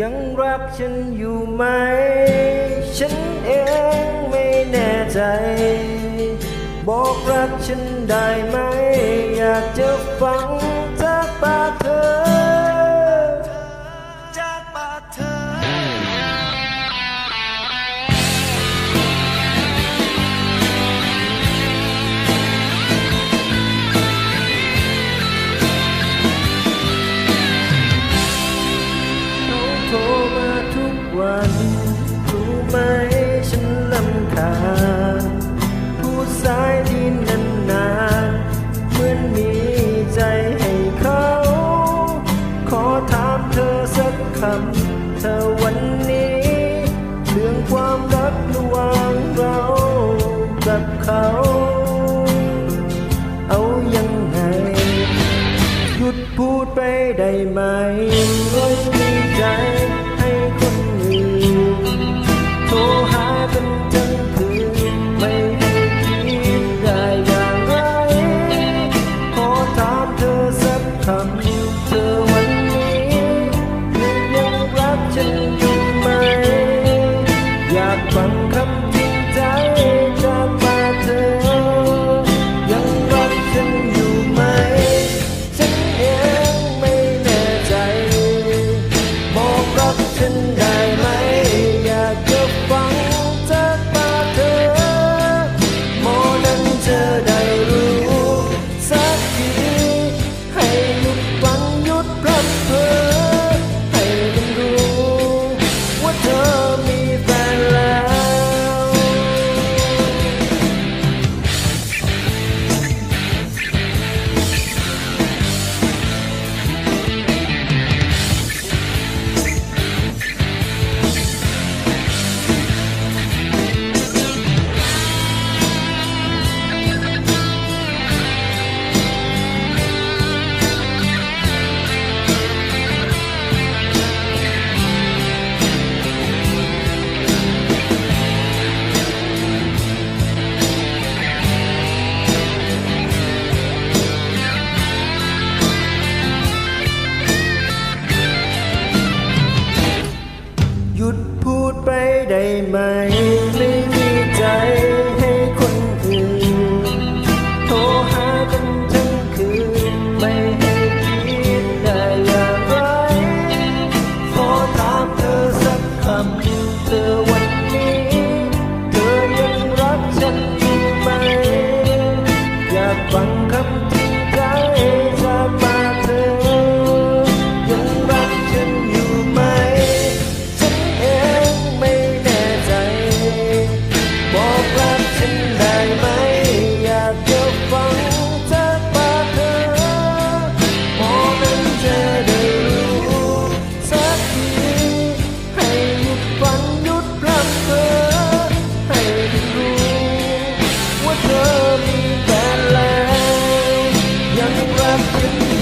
ยังรักฉันอยู่ไหม ฉันเองไม่แน่ใจ บอกรักฉันได้ไหม อยากจะฟังจากปากเธอ วันรู้ไหมฉันลำคาญพูดสายนี้นานเหมือนมีใจให้เขา ขอถามเธอสักคำ เธอวันนี้ เรื่องความรักระหว่างเรากับเขาเอายังไงหยุดพูดไปได้ไหมากฟังคำจริงใจ ได้ไหม ไม่มีใจให้คนอื่น โทรหากันทั้งคืน ไม่ให้คิดได้อย่างไร ขอถามเธอสักคำ เธอวันนี้ เธอยังรักฉันอยู่ไหม อยากฟังคำจริงใจ รั